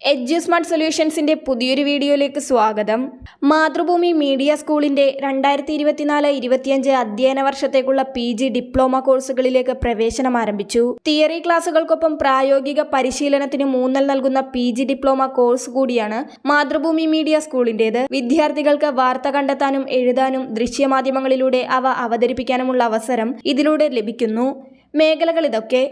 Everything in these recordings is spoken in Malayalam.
എഡ്ജ് സ്മാർട്ട് സൊല്യൂഷൻസിന്റെ പുതിയൊരു വീഡിയോയിലേക്ക് സ്വാഗതം. മാതൃഭൂമി മീഡിയ സ്കൂളിന്റെ രണ്ടായിരത്തി ഇരുപത്തിനാല് ഇരുപത്തിയഞ്ച് അധ്യയന വർഷത്തേക്കുള്ള പി ജി ഡിപ്ലോമ കോഴ്സുകളിലേക്ക് പ്രവേശനം ആരംഭിച്ചു. തിയറി ക്ലാസുകൾക്കൊപ്പം പ്രായോഗിക പരിശീലനത്തിന് മൂന്നൽ നൽകുന്ന പി ജി ഡിപ്ലോമ കോഴ്സ് കൂടിയാണ് മാതൃഭൂമി മീഡിയ സ്കൂളിന്റേത്. വിദ്യാർത്ഥികൾക്ക് വാർത്ത കണ്ടെത്താനും എഴുതാനും ദൃശ്യമാധ്യമങ്ങളിലൂടെ അവ അവതരിപ്പിക്കാനുമുള്ള അവസരം ഇതിലൂടെ ലഭിക്കുന്നു. മേഖലകൾ ഇതൊക്കെ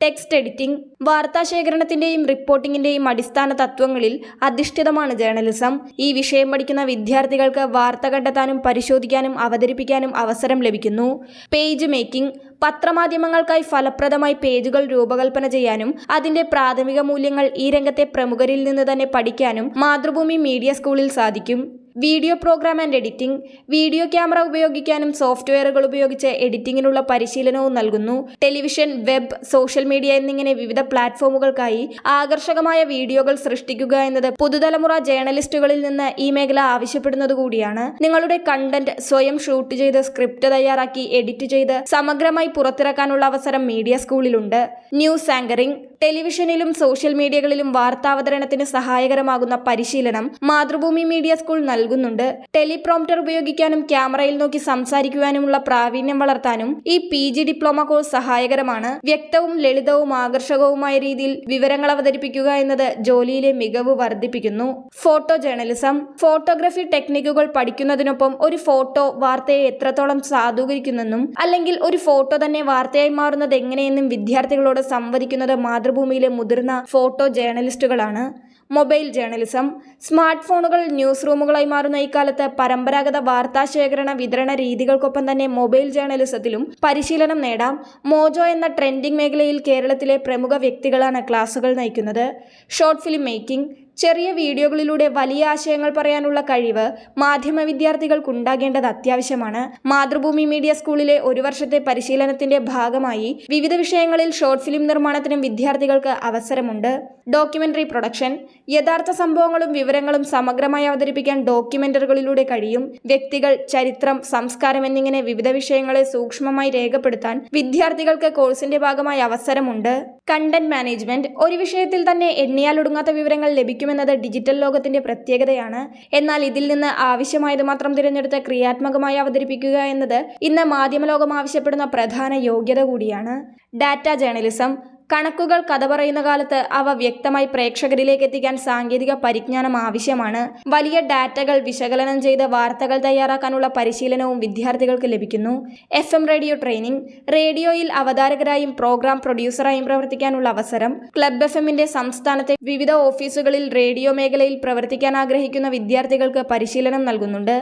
ടെക്സ്റ്റ് എഡിറ്റിംഗ് വാർത്താശേഖരണത്തിന്റെയും റിപ്പോർട്ടിംഗിന്റെയും അടിസ്ഥാന തത്വങ്ങളിൽ അധിഷ്ഠിതമാണ് ജേർണലിസം. ഈ വിഷയം പഠിക്കുന്ന വിദ്യാർത്ഥികൾക്ക് വാർത്ത കണ്ടെത്താനും പരിശോധിക്കാനും അവതരിപ്പിക്കാനും അവസരം ലഭിക്കുന്നു. പേജ് മേക്കിംഗ് പത്രമാധ്യമങ്ങൾക്കായി ഫലപ്രദമായി പേജുകൾ രൂപകൽപ്പന ചെയ്യാനും അതിന്റെ പ്രാഥമിക മൂല്യങ്ങൾ ഈ രംഗത്തെ പ്രമുഖരിൽ നിന്ന് തന്നെ പഠിക്കാനും മാതൃഭൂമി മീഡിയ സ്കൂളിൽ സാധിക്കും. Video program and editing video camera ഉപയോഗിക്കാനും സോഫ്റ്റ്വെയറുകൾ ഉപയോഗിച്ച് എഡിറ്റിംഗിനുള്ള പരിശീലനവും നൽകുന്നു. ടെലിവിഷൻ വെബ് സോഷ്യൽ മീഡിയ എന്നിങ്ങനെ വിവിധ പ്ലാറ്റ്ഫോമുകൾക്കായി ആകർഷകമായ വീഡിയോകൾ സൃഷ്ടിക്കുക എന്നത് പുതുതലമുറ ജേർണലിസ്റ്റുകളിൽ നിന്ന് ഈ മേഖല ആവശ്യപ്പെടുന്നത് കൂടിയാണ്. നിങ്ങളുടെ കണ്ടന്റ് സ്വയം ഷൂട്ട് ചെയ്ത് സ്ക്രിപ്റ്റ് തയ്യാറാക്കി എഡിറ്റ് ചെയ്ത് സമഗ്രമായി പുറത്തിറക്കാനുള്ള അവസരം മീഡിയ സ്കൂളിലുണ്ട്. ന്യൂസ് ആങ്കറിംഗ് ടെലിവിഷനിലും സോഷ്യൽ മീഡിയകളിലും വാർത്താവതരണത്തിന് സഹായകരമാകുന്ന പരിശീലനം മാതൃഭൂമി മീഡിയ സ്കൂൾ നൽകുന്നുണ്ട്. ടെലിപ്രോംപ്റ്റർ ഉപയോഗിക്കാനും ക്യാമറയിൽ നോക്കി സംസാരിക്കുവാനുമുള്ള പ്രാവീണ്യം വളർത്താനും ഈ പി ജി ഡിപ്ലോമ കോഴ്സ് സഹായകരമാണ്. വ്യക്തവും ലളിതവും ആകർഷകവുമായ രീതിയിൽ വിവരങ്ങൾ അവതരിപ്പിക്കുക എന്നത് ജോലിയിലെ മികവ് വർദ്ധിപ്പിക്കുന്നു. Photo journalism. ഫോട്ടോഗ്രഫി ടെക്നിക്കുകൾ പഠിക്കുന്നതിനൊപ്പം ഒരു ഫോട്ടോ വാർത്തയെ എത്രത്തോളം സാധൂകരിക്കുന്നെന്നും അല്ലെങ്കിൽ ഒരു ഫോട്ടോ തന്നെ വാർത്തയായി മാറുന്നത് എങ്ങനെയെന്നും വിദ്യാർത്ഥികളോട് സംവദിക്കുന്നത് മാതൃഭൂമിയിലെ മുതിർന്ന ഫോട്ടോ ജേർണലിസ്റ്റുകളാണ്. മൊബൈൽ ജേർണലിസം സ്മാർട്ട് ഫോണുകൾ ന്യൂസ് റൂമുകളായി മാറുന്ന ഇക്കാലത്ത് പരമ്പരാഗത വാർത്താ ശേഖരണ വിതരണ രീതികൾക്കൊപ്പം തന്നെ മൊബൈൽ ജേർണലിസത്തിലും പരിശീലനം നേടാം. മോജോ എന്ന ട്രെൻഡിംഗ് മേഖലയിൽ കേരളത്തിലെ പ്രമുഖ വ്യക്തികളാണ് ക്ലാസുകൾ നയിക്കുന്നത്. ഷോർട്ട് ഫിലിം മേക്കിംഗ് ചെറിയ വീഡിയോകളിലൂടെ വലിയ ആശയങ്ങൾ പറയാനുള്ള കഴിവ് മാധ്യമ വിദ്യാർത്ഥികൾക്ക് ഉണ്ടാകേണ്ടത് അത്യാവശ്യമാണ്. മാതൃഭൂമി മീഡിയ സ്കൂളിലെ ഒരു വർഷത്തെ പരിശീലനത്തിന്റെ ഭാഗമായി വിവിധ വിഷയങ്ങളിൽ ഷോർട്ട് ഫിലിം നിർമ്മാണത്തിനും വിദ്യാർത്ഥികൾക്ക് അവസരമുണ്ട്. ഡോക്യുമെന്ററി പ്രൊഡക്ഷൻ യഥാർത്ഥ സംഭവങ്ങളും വിവരങ്ങളും സമഗ്രമായി അവതരിപ്പിക്കാൻ ഡോക്യുമെന്ററികളിലൂടെ കഴിയും. വ്യക്തികൾ ചരിത്രം സംസ്കാരം എന്നിങ്ങനെ വിവിധ വിഷയങ്ങളെ സൂക്ഷ്മമായി രേഖപ്പെടുത്താൻ വിദ്യാർത്ഥികൾക്ക് കോഴ്സിന്റെ ഭാഗമായി അവസരമുണ്ട്. കണ്ടന്റ് മാനേജ്മെന്റ് ഒരു വിഷയത്തിൽ തന്നെ എണ്ണിയാലൊടുങ്ങാത്ത വിവരങ്ങൾ ലഭിക്കുമെന്നത് ഡിജിറ്റൽ ലോകത്തിന്റെ പ്രത്യേകതയാണ്. എന്നാൽ ഇതിൽ നിന്ന് ആവശ്യമായത് മാത്രം തിരഞ്ഞെടുത്ത് ക്രിയാത്മകമായി അവതരിപ്പിക്കുക എന്നത് ഇന്ന് മാധ്യമലോകം ആവശ്യപ്പെടുന്ന പ്രധാന യോഗ്യത കൂടിയാണ്. ഡാറ്റ ജേർണലിസം കണക്കുകൾ കഥ പറയുന്ന കാലത്ത് അവ വ്യക്തമായി പ്രേക്ഷകരിലേക്ക് എത്തിക്കാൻ സാങ്കേതിക പരിജ്ഞാനം ആവശ്യമാണ്. വലിയ ഡാറ്റകൾ വിശകലനം ചെയ്ത് വാർത്തകൾ തയ്യാറാക്കാനുള്ള പരിശീലനവും വിദ്യാർത്ഥികൾക്ക് ലഭിക്കുന്നു. എഫ് എം റേഡിയോ ട്രെയിനിംഗ് റേഡിയോയിൽ അവതാരകരായും പ്രോഗ്രാം പ്രൊഡ്യൂസറായും പ്രവർത്തിക്കാനുള്ള അവസരം ക്ലബ് എഫ് എമ്മിന്റെ സംസ്ഥാനത്തെ വിവിധ ഓഫീസുകളിൽ റേഡിയോ മേഖലയിൽ പ്രവർത്തിക്കാൻ ആഗ്രഹിക്കുന്ന വിദ്യാർത്ഥികൾക്ക് പരിശീലനം നൽകുന്നുണ്ട്.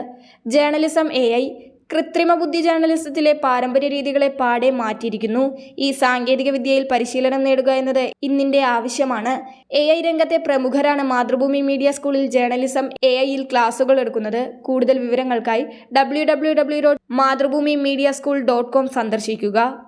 ജേർണലിസം എ കൃത്രിമ ബുദ്ധി ജേർണലിസത്തിലെ പാരമ്പര്യ രീതികളെ പാടെ മാറ്റിയിരിക്കുന്നു. ഈ സാങ്കേതിക വിദ്യയിൽ പരിശീലനം നേടുക എന്നത് ഇന്നിന്റെ ആവശ്യമാണ്. എ ഐ രംഗത്തെ പ്രമുഖരാണ് മാതൃഭൂമി മീഡിയ സ്കൂളിൽ ജേർണലിസം എ ഐയിൽ ക്ലാസുകൾ എടുക്കുന്നത്. കൂടുതൽ വിവരങ്ങൾക്കായി W W W dot Mathrubhumi media school dot com സന്ദർശിക്കുക.